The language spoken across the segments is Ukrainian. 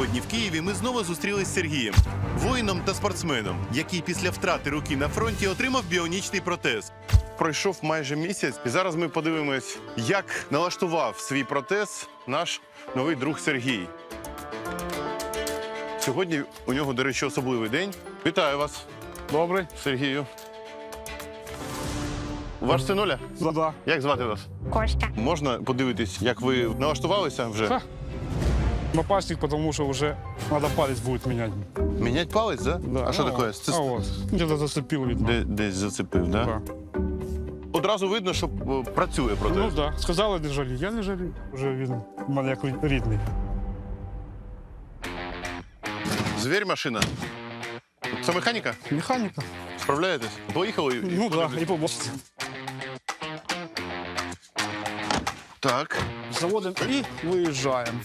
Сьогодні в Києві ми знову зустрілись з Сергієм, воїном та спортсменом, який після втрати руки на фронті отримав біонічний протез. Пройшов майже місяць, і зараз ми подивимось, як налаштував свій протез наш новий друг Сергій. Сьогодні у нього, до речі, особливий день. Вітаю вас, Добрий. Сергію. Ваш синуля? Да-да. Як звати вас? Костя. Можна подивитись, як ви налаштувалися вже? Ха. Напасник, потому что уже надо палец будет менять. Мінять палець, да? Да. А що Ну, таке? Це А вот. Где-то зацепил, видно. де, десь зацепив, да? Да. Одразу видно, що е, працює протез. Ну да. Сказали, не жалі. Я не жалію. Вже він у мене як рідний. Звір машина. Це механіка? Механіка. Справляєтесь? Поїхали? і- Ну да, і побачите. Так. Заводимо і виїжджаємо.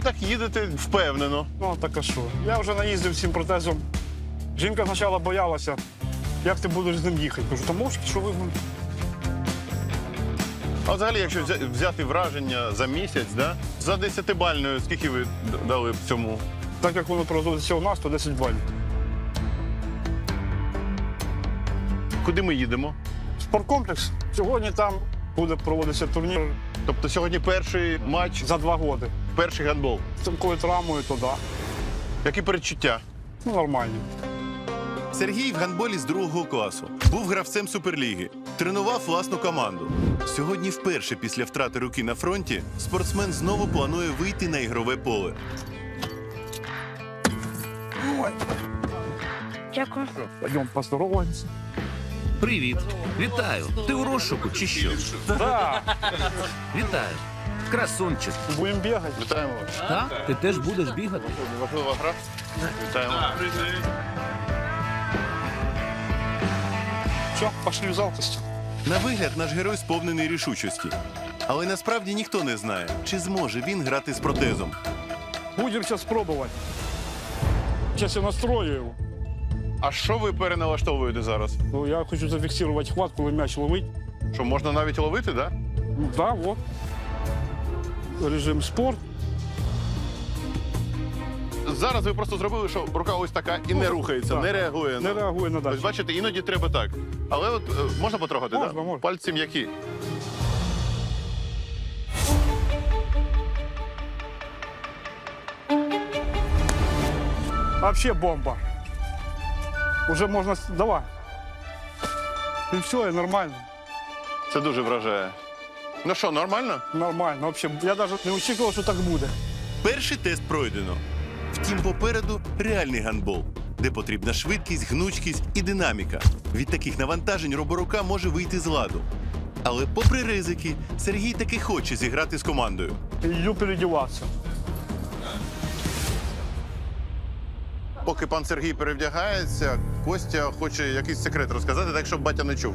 Ви так їдете впевнено. Ну, так а що? Я вже наїздив цим протезом. Жінка спочатку боялася, як ти будеш з ним їхати. Кажу, та мовчки, що ви. А взагалі, якщо взя- взяти враження за місяць, да? за 10-бальною, скільки ви д- дали б цьому? Так як воно проводиться у нас, то 10 балів. Куди ми їдемо? Спорткомплекс. Сьогодні там буде проводитися турнір Тобто сьогодні перший матч, за два роки. перший гандбол. Там, Коли травмою, то да. Які передчуття? Ну, нормально. Сергій в гандболі з другого класу. Був гравцем суперліги, тренував власну команду. Сьогодні, вперше після втрати руки на фронті, спортсмен знову планує вийти на ігрове поле. Дякую. Пойдемо поздороваємося. Привіт. Вітаю. Ти у розшуку чи що? Да, Вітаю. Красунчик. будемо бігати. Вітаємо вас. Так? Ти теж будеш бігати? Важлива гра. Вітаємо. Все, пошли в зал. Костя. На вигляд наш герой сповнений рішучості. Але насправді ніхто не знає, чи зможе він грати з протезом. Будемо зараз пробувати. Зараз я настрою його. А що ви переналаштовуєте зараз? Ну, я хочу зафіксувати хват, коли м'яч ловить. Що можна навіть ловити, да? Ну, да, вот. Режим спорт. Зараз ви просто зробили, що рука ось така і не рухається, так. не реагує. Не на... реагує на Ось дачу. бачите, іноді треба так. Але от е, можна потрогати, Можна, да? можна. Пальці м'які. Вообще бомба. Уже можна. Давай. І все, і нормально. Це дуже вражає. Ну що, нормально? Нормально. Вообще, я навіть не очікував, що так буде. Перший тест пройдено. Втім, попереду реальний гандбол, де потрібна швидкість, гнучкість і динаміка. Від таких навантажень роборука може вийти з ладу. Але попри ризики, Сергій таки хоче зіграти з командою. Йду переодіватися. Поки пан Сергій перевдягається, Костя хоче якийсь секрет розказати, так щоб батя не чув.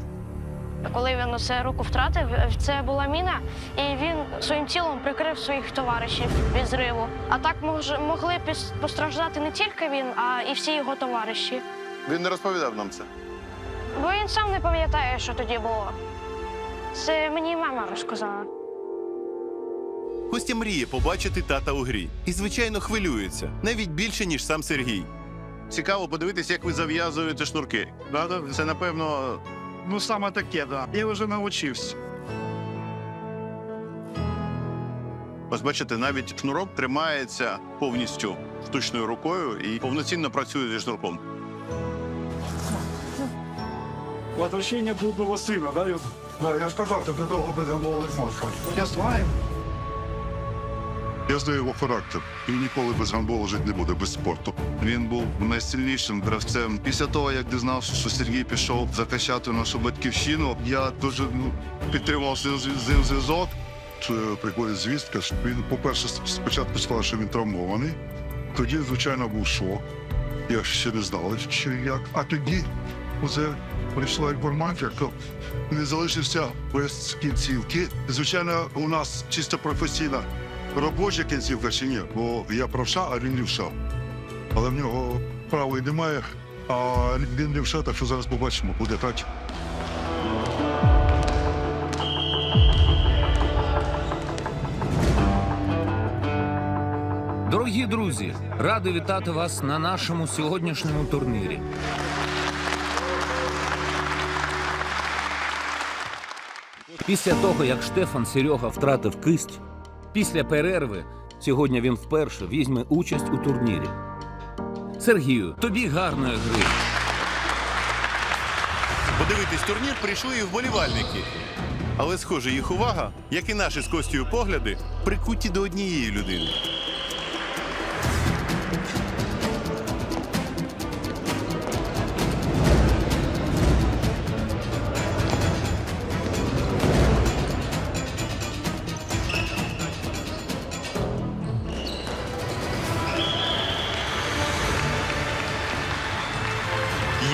Коли він усе руку втратив, це була міна, і він своїм тілом прикрив своїх товаришів від зриву. А так мож, могли постраждати не тільки він, а і всі його товариші. Він не розповідав нам це. Бо він сам не пам'ятає, що тоді було. Це мені мама розказала. Костя мріє побачити тата у грі і, звичайно, хвилюється навіть більше, ніж сам Сергій. Цікаво подивитися, як ви зав'язуєте шнурки. Правда? Це напевно. Ну, саме таке, да. Я вже навчився. Ось бачите, навіть шнурок тримається повністю штучною рукою і повноцінно працює зі шнурком. Возвращення блудного сина, да? Да, я ж казав, ти довго без голови. Я знаю. Я знаю його характер. Він ніколи без гандболу жити не буде, без спорту. Він був найсильнішим гравцем. Після того, як дізнався, що Сергій пішов захищати нашу батьківщину, я дуже ну, підтримував з ним зв'язок. Приходить звістка, що він, по-перше, спочатку сказав, що він травмований. Тоді, звичайно, був шок. Я ще не знав, що як. А тоді вже прийшла інформація, що не залишився без кінцівки. Звичайно, у нас чисто професійна робоча кінцівка чи ні, бо я правша, а він лівша. Але в нього правої немає, А він лівша, так що зараз побачимо, буде так. Дорогі друзі, радий вітати вас на нашому сьогоднішньому турнірі. Після того, як Штефан Серега втратив кисть, після перерви сьогодні він вперше візьме участь у турнірі. Сергію, тобі гарної гри. Подивитись турнір прийшли і вболівальники. Але, схоже, їх увага, як і наші з Костю погляди, прикуті до однієї людини.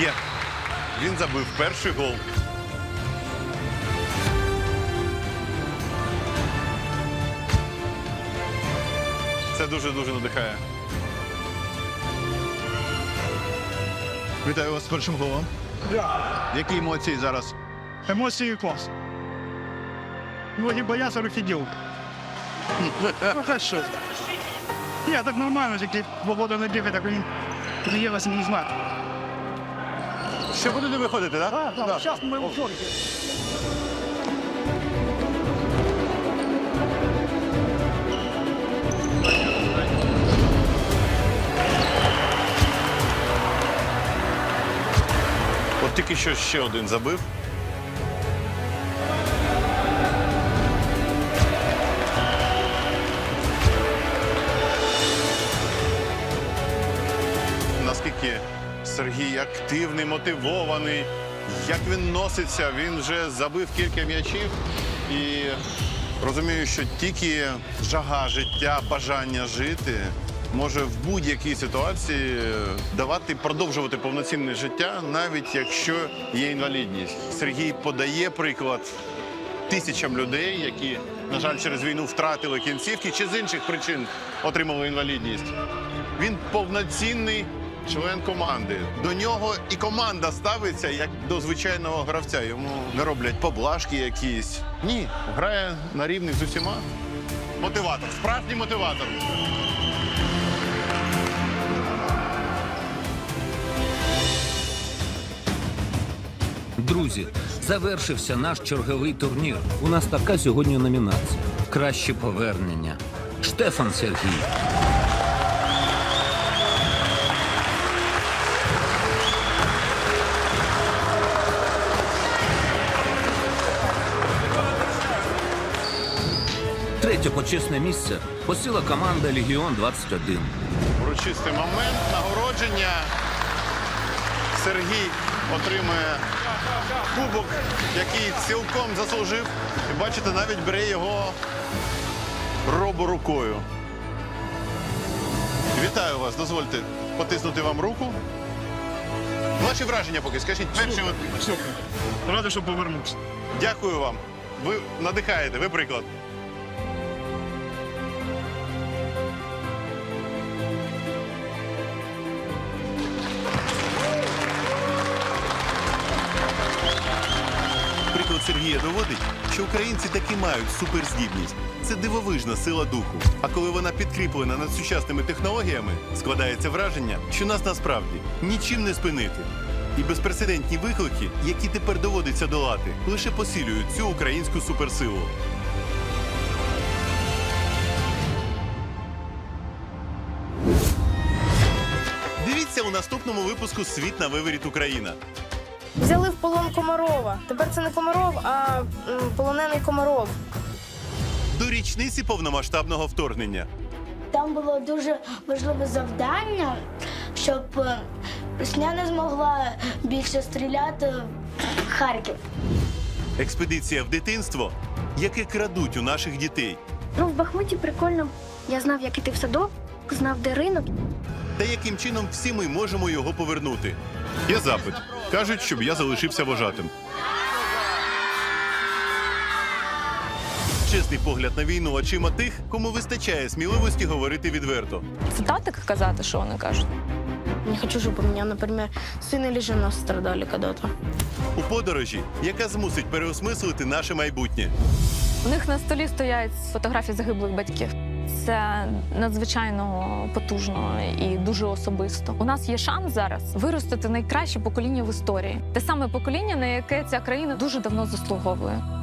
Є. Він забив перший гол. Це дуже-дуже надихає. Вітаю вас з першим голом. Які емоції зараз? Емоції клас. Многі бояться рухідів. Ну, це що? Ні, так нормально, тільки свобода не так він приїлося не знати. Ще будете виходити, так? Так, так, зараз ми у форті. От тільки що ще один забив. Сергій активний, мотивований, як він носиться, він вже забив кілька м'ячів і розумію, що тільки жага життя, бажання жити може в будь-якій ситуації давати продовжувати повноцінне життя, навіть якщо є інвалідність. Сергій подає приклад тисячам людей, які, на жаль, через війну втратили кінцівки чи з інших причин отримали інвалідність. Він повноцінний член команди. До нього і команда ставиться як до звичайного гравця. Йому не роблять поблажки якісь. Ні, грає на рівні з усіма. Мотиватор, справжній мотиватор. Друзі, завершився наш черговий турнір. У нас така сьогодні номінація. Краще повернення. Штефан Сергій. Третє почесне місце посіла команда Легіон 21. Урочистий момент нагородження. Сергій отримує кубок, який цілком заслужив. І бачите, навіть бере його робу рукою. Вітаю вас, дозвольте потиснути вам руку. Ваші враження поки скажіть. Перші Радий, що повернувся. Дякую вам. Ви надихаєте, ви приклад. Сергія доводить, що українці таки мають суперздібність. Це дивовижна сила духу. А коли вона підкріплена надсучасними технологіями, складається враження, що нас насправді нічим не спинити. І безпрецедентні виклики, які тепер доводиться долати, лише посилюють цю українську суперсилу. Дивіться у наступному випуску Світ на виворіт Україна. Полон Комарова. Тепер це не Комаров, а м, полонений Комаров. До річниці повномасштабного вторгнення. Там було дуже важливе завдання, щоб е, Росія не змогла більше стріляти в Харків. Експедиція в дитинство, яке крадуть у наших дітей. Ну, в Бахмуті прикольно. Я знав, як іти в садок, знав, де ринок. Та яким чином всі ми можемо його повернути? Є запит. Кажуть, щоб я залишився вожатим. Чесний погляд на війну очима тих, кому вистачає сміливості говорити відверто. Це так казати, що вони кажуть. Не хочу, щоб у меня, например, сын или жена страдали когда-то. У подорожі, яка змусить переосмислити наше майбутнє. У них на столі стоять фотографії загиблих батьків. Це надзвичайно потужно і дуже особисто. У нас є шанс зараз виростити найкраще покоління в історії, те саме покоління, на яке ця країна дуже давно заслуговує.